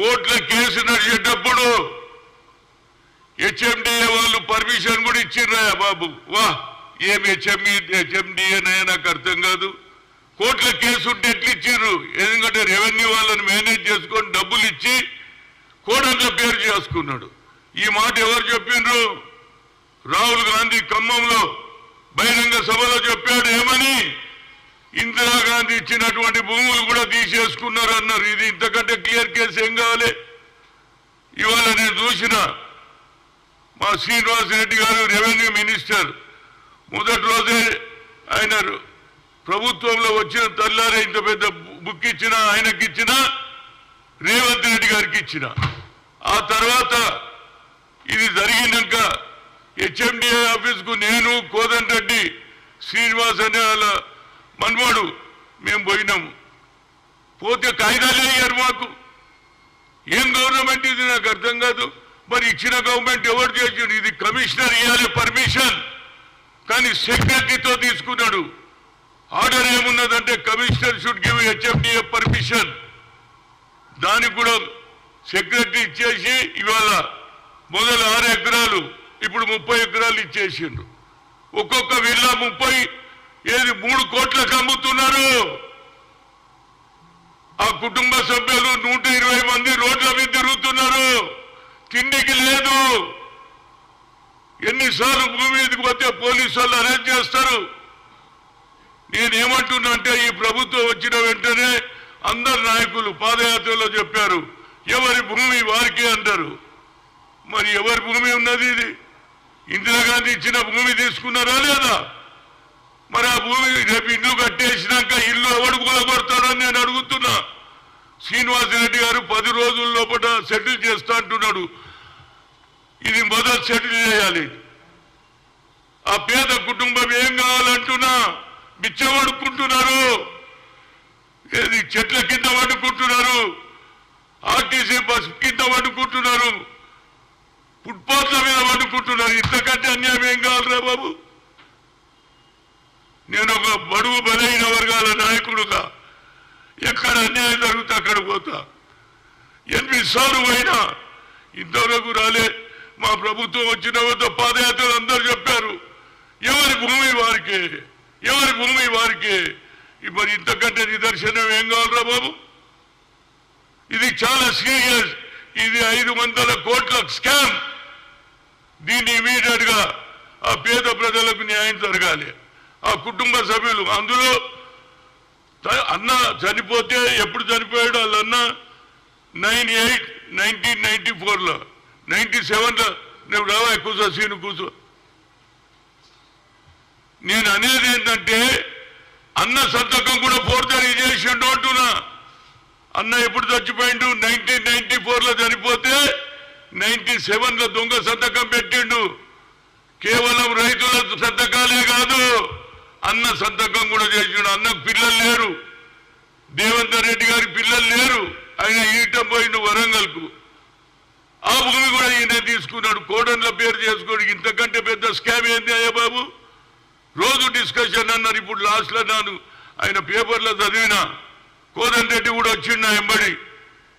కోర్టుల కేసు నడిచేటప్పుడు హెచ్ఎండిఏ వాళ్ళు పర్మిషన్ కూడా ఇచ్చిర్రా బాబు. వా ఏం హెచ్ఎంఈ హెచ్ఎండిఏనయ్యా నాకు అర్థం కాదు. కోర్టుల కేసు ఉంటే ఎట్లా ఇచ్చిర్రు ఎందుకంటే రెవెన్యూ వాళ్ళని మేనేజ్ చేసుకొని డబ్బులు ఇచ్చి కోడంగా పేరు చేసుకున్నాడు. ఈ మాట ఎవరు చెప్పిండ్రు రాహుల్ గాంధీ ఖమ్మంలో బహిరంగ సభలో చెప్పాడు ఏమని? ఇందిరాగాంధీ ఇచ్చినటువంటి భూములు కూడా తీసేసుకున్నారు అన్నారు ఇది ఇంతకంటే క్లియర్ కేసు ఏం కావాలి? ఇవాళ నేను చూసిన మా శ్రీనివాస్ రెడ్డి గారు రెవెన్యూ మినిస్టర్. మొదటి రోజే ఆయన ప్రభుత్వంలో వచ్చిన తల్లారే ఇంత పెద్ద బుక్ ఇచ్చిన ఆయనకి ఇచ్చిన రేవంత్ రెడ్డి గారికి ఇచ్చిన. ఆ తర్వాత ఇది జరిగినాక హెచ్ఎండిఏ ఆఫీస్కు నేను కోదన్ రెడ్డి శ్రీనివాస్ అనే వాళ్ళ మనవాడు మేము పోయినాము పోతే కాగితాలే అయ్యారు మాకు. ఏం గవర్నమెంట్ ఇది నాకు అర్థం కాదు. మరి ఇచ్చిన గవర్నమెంట్ ఎవరు చేసిండు? ఇది కమిషనర్ ఇవ్వాలి పర్మిషన్. కానీ సెక్రటరీతో తీసుకున్నాడు. Order ఏమున్నదంటే commissioner should give HMDA permission. దానికి కూడా సెక్రటరీ ఇచ్చేసి ఇవాళ మొదలు ఆరు ఎకరాలు ఇప్పుడు ముప్పై ఎకరాలు ఇచ్చేసిండ్రు ఒక్కొక్క విల్లా ముప్పై ఏది మూడు కోట్లకు అమ్ముతున్నారు? ఆ కుటుంబ సభ్యులు నూట ఇరవై మంది రోడ్ల మీద తిరుగుతున్నారు. తిండికి లేదు. ఎన్నిసార్లు భూమి మీదకి పోతే పోలీసు వాళ్ళు అరెస్ట్ చేస్తారు. నేనేమంటున్నా అంటే ఈ ప్రభుత్వం వచ్చిన వెంటనే అందరు నాయకులు పాదయాత్రలో చెప్పారు. ఎవరి భూమి వారికే అంటారు. మరి ఎవరి భూమి ఉన్నది ఇది? ఇందిరాగాంధీ ఇచ్చిన భూమి తీసుకున్నారా లేదా? మరి ఆ భూమి రేపు ఇల్లు కట్టేసినాక ఇల్లు ఎవడు కూలగొడతాడని నేను అడుగుతున్నా. శ్రీనివాసరెడ్డి గారు పది రోజుల లోపల సెటిల్ చేస్తా అంటున్నాడు. ఇది మొదలు సెటిల్ చేయాలి. ఆ పేద కుటుంబం ఏం కావాలంటున్నా? బిచ్చ అడుక్కుంటున్నారు ఏది చెట్ల కింద వండుకుంటున్నారు ఆర్టీసీ బస్సు కింద వండుకుంటున్నారు ఫుట్పాత్ల మీద వండుకుంటున్నారు ఇంతకంటే అన్యాయం ఏం కావాలరా బాబు? నేను ఒక బడుగు బలైన వర్గాల నాయకుడుగా. ఎక్కడ అన్యాయం జరుగుతా అక్కడ పోతా. ఎనిమిది సార్లు అయినా ఇంతవరకు రాలే. మా ప్రభుత్వం వచ్చిన వద్ద పాదయాత్రలు అందరూ చెప్పారు. ఎవరి భూమి వారికే? ఎవరి భూమి వారికే? మరి ఇంతకంటే నిదర్శనం ఏం కావాలరా బాబు? ఇది చాలా సీరియస్. ఇది ఐదు వందల కోట్ల స్కామ్. దీన్ని ఇమీడియట్గా ఆ పేద ప్రజలకు న్యాయం జరగాలి. ఆ కుటుంబ సభ్యులు. అందులో అన్న చనిపోతే ఎప్పుడు చనిపోయాడు? వాళ్ళన్న నైన్ ఎయిట్ నైన్టీన్ నైన్టీ ఫోర్లో. నైన్టీ సెవెన్లో. నువ్వు రావా కూర్చో సీను కూర్చో. నేను అనేది ఏంటంటే అన్న సంతకం కూడా ఫోర్జరీ చేసిండు అంటున్నా. అన్న ఎప్పుడు చచ్చిపోయిండు? నైన్టీన్ నైన్టీ ఫోర్లో చనిపోతే నైన్టీ సెవెన్లో దొంగ సంతకం పెట్టిండు. కేవలం రైతుల సంతకాలే కాదు. అన్న సంతకం కూడా చేసిండు అన్నకు పిల్లలు లేరు. దేవంత రెడ్డి గారి పిల్లలు లేరు. ఆయన ఈటం పోయిండు వరంగల్కు. ఆ భూమి కూడా ఈయన తీసుకున్నాడు. కోడన్ల పేరు చేసుకోడు. ఇంతకంటే పెద్ద స్కామ్ ఏంది అయ్యా బాబు? రోజు డిస్కషన్ అన్నారు. ఇప్పుడు లాస్ట్లో నాను ఆయన పేపర్లో చదివిన. కోదన్ రెడ్డి కూడా వచ్చిండు నా ఎంబడి.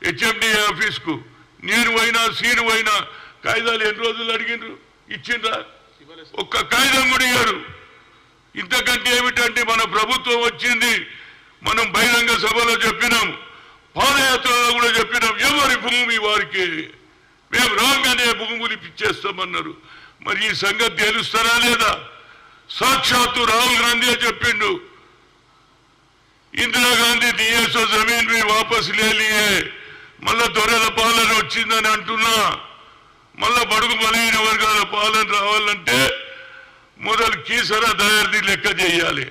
హెచ్ఎండి ఆఫీస్కు నేను పోయినా సీను పోయినా కాగితాలు ఎన్ని రోజులు అడిగిండ్రు? ఇచ్చిండ్రా? ఒక్క కాగితం కూడా ఇయ్యారు ఇంతకంటే ఏమిటంటే మన ప్రభుత్వం వచ్చింది మనం బహిరంగ సభలో చెప్పినాం పాదయాత్రలో కూడా చెప్పినాం ఎవరి భూమి వారికి? మేము రాగానే భూములు ఇప్పిచ్చేస్తామన్నారు. మరి ఈ సంగతి తెలుస్తారా లేదా? సాక్షాత్తు రాహుల్ గాంధీ చెప్పిండు ఇందిరాగాంధీ దియేసో జమీన్ మీ వాపస్ లేలియే మళ్ళా దొరల పాలన వచ్చిందని అంటున్నా. మళ్ళా బడుగు బలహీన వర్గాల పాలన రావాలంటే మొదలు కీసర దయారిది లెక్క చేయాలి.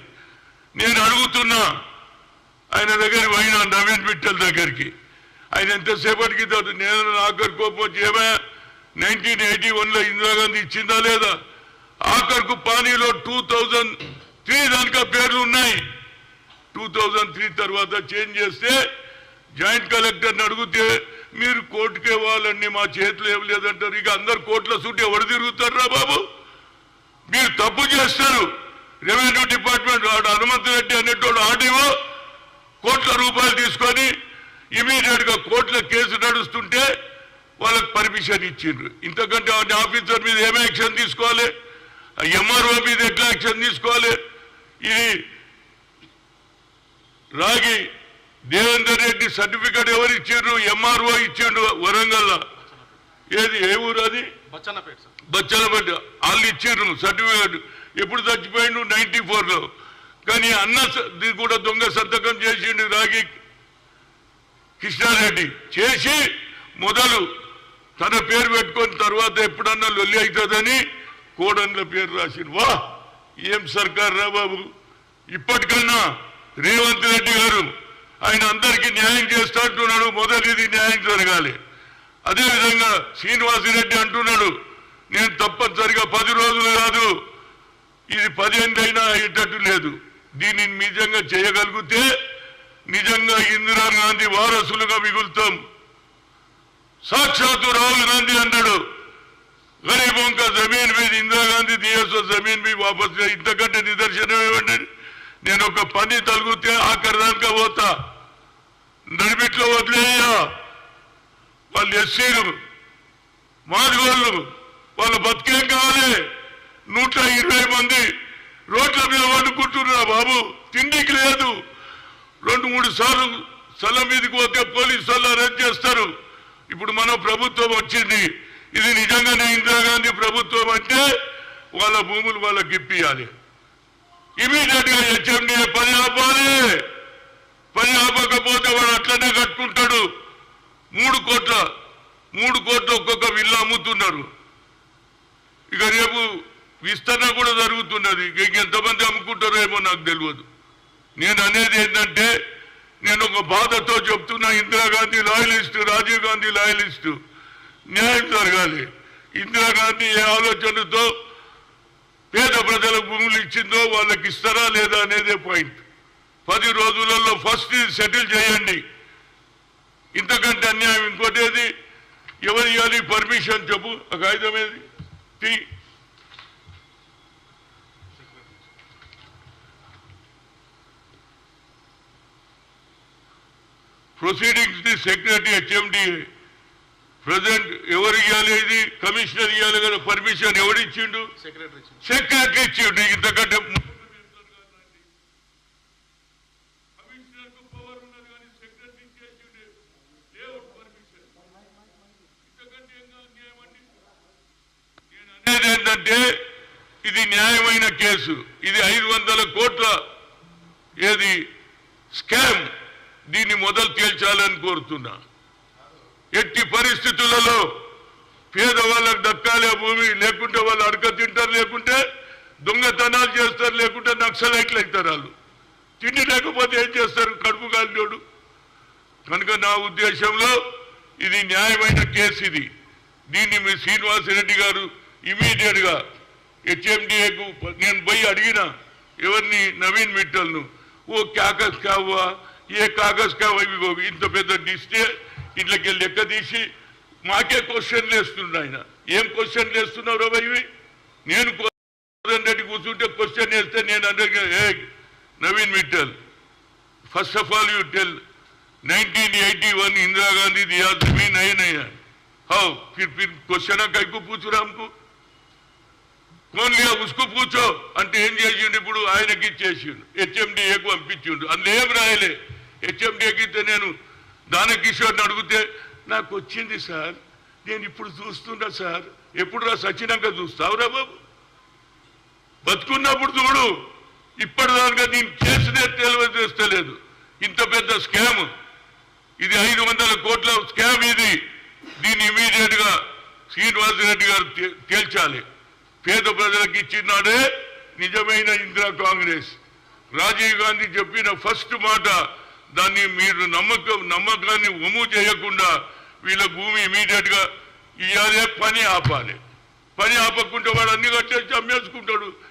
నేను అడుగుతున్నా ఆయన దగ్గర పోయినా నవీన్ మిట్టల్ దగ్గరికి. ఆయన ఎంతసేపటికి నేను ఆఖరి కోపం వచ్చి ఏమే నైన్టీన్ ఎయిటీ వన్లో ఇందిరాగాంధీ ఇచ్చిందా లేదా? ఆఖరుకు పానీలో టూ థౌజండ్ త్రీ దానిక పేర్లు ఉన్నాయి. టూ థౌజండ్ త్రీ తర్వాత చేంజ్ చేస్తే జాయింట్ కలెక్టర్ని అడిగితే మీరు కోర్టుకే వాళ్ళండి మా చేతిలో ఏం లేదంటారు. ఇక అందరు కోర్టుల చుట్టూ ఎవరు తిరుగుతారా బాబు? మీరు తప్పు చేస్తారు. రెవెన్యూ డిపార్ట్మెంట్ వాడు హనుమంత్ రెడ్డి అనేటోడు ఆర్డీఓ కోట్ల రూపాయలు తీసుకొని ఇమీడియట్గా కోర్టుల కేసు నడుస్తుంటే వాళ్ళకి పర్మిషన్ ఇచ్చిండ్రు. ఇంతకంటే వాటి ఆఫీసర్ మీద ఏం యాక్షన్ తీసుకోవాలి? ఎంఆర్ఓ మీద ఎట్లా యాక్షన్ తీసుకోవాలి? ఇది రాగి దేవేందర్ రెడ్డి సర్టిఫికేట్ ఎవరు ఇచ్చిండ్రు ఎంఆర్ఓ ఇచ్చిండు వరంగల్ ఏది ఏ ఊరు అది? బచ్చన్నపేట వాళ్ళు ఇచ్చిండ్రు సర్టిఫికేట్. ఎప్పుడు చచ్చిపోయిండు? నైన్టీ లో కానీ అన్న స- కూడా దొంగ సంతకం చేసిండు రాగి కృష్ణారెడ్డి. చేసి మొదలు తన పేరు పెట్టుకొని తర్వాత ఎప్పుడన్నా లొల్లి అవుతుందని కోడన్ల పేరు రాసిండు. వా ఏం సర్కార్ రా బాబు? ఇప్పటికన్నా రేవంత్ రెడ్డి గారు ఆయన అందరికీ న్యాయం చేస్తా అంటున్నాడు. మొదలు ఇది న్యాయం జరగాలి. అదేవిధంగా శ్రీనివాసరెడ్డి అంటున్నాడు నేను తప్పనిసరిగా పది రోజులు కాదు ఇది పదేళ్ళైనా అయ్యేటట్టు లేదు. దీనిని నిజంగా చేయగలిగితే నిజంగా ఇందిరాగాంధీ వారసులుగా మిగులుతాం. సాక్షాత్తు రాహుల్ గాంధీ అన్నాడు గరీబ్ కా జమీన్ మీద ఇందిరాగాంధీ తీయస్ జమీన్ మీ వాపస్ ఇంతకంటే నిదర్శనం ఏమంటే నేను ఒక పని తలుగుతే ఆఖరి దానికా పోతా. నడిమిట్లో వదిలేయ్యా. వాళ్ళు ఎస్సీలు మాదిగోళ్ళు వాళ్ళ బతికేం కావాలి? నూట ఇరవై మంది రోడ్ల మీద వండుకుంటున్నారు బాబు? తిండికి లేదు. రెండు మూడు సార్లు స్థలం మీదకి పోతే పోలీసు వాళ్ళు అరెస్ట్ చేస్తారు. ఇప్పుడు మన ప్రభుత్వం వచ్చింది. ఇది నిజంగానే ఇందిరాగాంధీ ప్రభుత్వం అంటే వాళ్ళ భూములు వాళ్ళకి ఇప్పియాలి. ఇమీడియట్గా హెచ్ఎండి పని ఆపాలి. పని ఆపకపోతే వాడు అట్లనే కట్టుకుంటాడు. మూడు కోట్ల మూడు కోట్లు ఒక్కొక్క విల్లు అమ్ముతున్నారు. ఇక రేపు విస్తరణ కూడా జరుగుతున్నది. ఇక ఎంతమంది అమ్ముకుంటారో ఏమో నాకు తెలియదు. నేను అనేది ఏంటంటే నేను ఒక బాధతో చెప్తున్నా ఇందిరాగాంధీ లాయలిస్టు రాజీవ్ గాంధీ లాయలిస్టు. న్యాయం జరగాలి. ఇందిరాగాంధీ ఏ ఆలోచనతో పేద ప్రజలకు భూములు ఇచ్చిందో వాళ్ళకి ఇస్తారా లేదా అనేదే పాయింట్ పది రోజులలో ఫస్ట్ ఇది సెటిల్ చేయండి. ఇంతకంటే అన్యాయం ఇంకోటి ఏది? ఎవరు ఇవ్వాలి? పర్మిషన్ చెప్పు. ఆ కాగితం ఏది? తీ. Proceedings the secretary HMDA present ఎవరు ఇవ్వాలి ఇది? కమిషనర్ ఇవ్వాలి కదా పర్మిషన్ ఇచ్చింది. సెక్రటరీ ఇచ్చిండు. ఇంతకంటే కమిషనర్కు పవర్ ఉన్నది కానీ సెక్రటరీ ఇచ్చేసిండు లేఅవుట్ పర్మిషన్ ఇంతకంటే ఏం కాదు న్యాయం అండి నేను ఎందుకంటే ఇది న్యాయమైన కేసు. ఇది ఐదు వందల కోట్ల ఏది? స్కామ్. దీన్ని మొదలు తేల్చాలని కోరుతున్నా. ఎట్టి పరిస్థితులలో పేదవాళ్ళకు దక్కాలి ఆ భూమి లేకుంటే వాళ్ళు అడక తింటారు లేకుంటే దొంగతనాలు చేస్తారు లేకుంటే నక్సలైట్లు అవుతారు వాళ్ళు. తిండి లేకపోతే ఏం చేస్తారు? కడుపు కాలినోడు కనుక నా ఉద్దేశంలో ఇది న్యాయమైన కేసు ఇది. దీన్ని మీ శ్రీనివాసరెడ్డి గారు ఇమీడియట్ గా హెచ్ఎండిఏకు నేను పోయి అడిగిన ఎవరిని నవీన్ మిట్టల్ను ఓ కాగజ్ కావా ఏ కాగజ్ కావా ఇవి గో- ఇంత పెద్ద డిస్టే ఇట్లకి లెక్క తీసి మాకే క్వశ్చన్లు వేస్తుండ ఆయన ఏం క్వశ్చన్లు వేస్తున్నారో ఇవి నేను కోదండ రెడ్డి కూర్చుంటే క్వశ్చన్ వేస్తే నేను అందరికీ ఏ Naveen Mittal first of all you tell 1981 Indira Gandhi दिया जमीन है नहीं है हाउ फिर फिर क्वेश्चन कई को पूछ रहा हमको గోన్లీగా ఉసుకు కూర్చో అంటే ఏం చేసిండు ఇప్పుడు? ఆయనకి ఇచ్చేసిండు. హెచ్ఎండిఏకు పంపించిండు. అందులో ఏం రాయలే? హెచ్ఎండిఏకి ఇస్తే నేను దానకిషోర్ని అడిగితే నాకు వచ్చింది సార్. నేను ఇప్పుడు చూస్తున్నా సార్. ఎప్పుడు రా? సచ్చినాక చూస్తావురా బాబు? బతుకున్నప్పుడు చూడు. ఇప్పటిదాకా నేను చేసినే తెలివి చేస్తలేదు ఇంత పెద్ద స్కామ్. ఇది ఐదు వందల కోట్ల స్కామ్ ఇది. దీన్ని ఇమీడియట్గా శ్రీనివాసరెడ్డి గారు తేల్చాలి. పేద ప్రజలకు ఇచ్చినాడే నిజమైన ఇందిరా కాంగ్రెస్. రాజీవ్ గాంధీ చెప్పిన ఫస్ట్ మాట దాన్ని మీరు నమ్మకం నమ్మకాన్ని ఒము చేయకుండా వీళ్ళ భూమి ఇమీడియట్గా ఇయ్యాలే పని ఆపాలి. పని ఆపకుంటే వాడు అన్ని కట్టేసి అమ్మేసుకుంటాడు.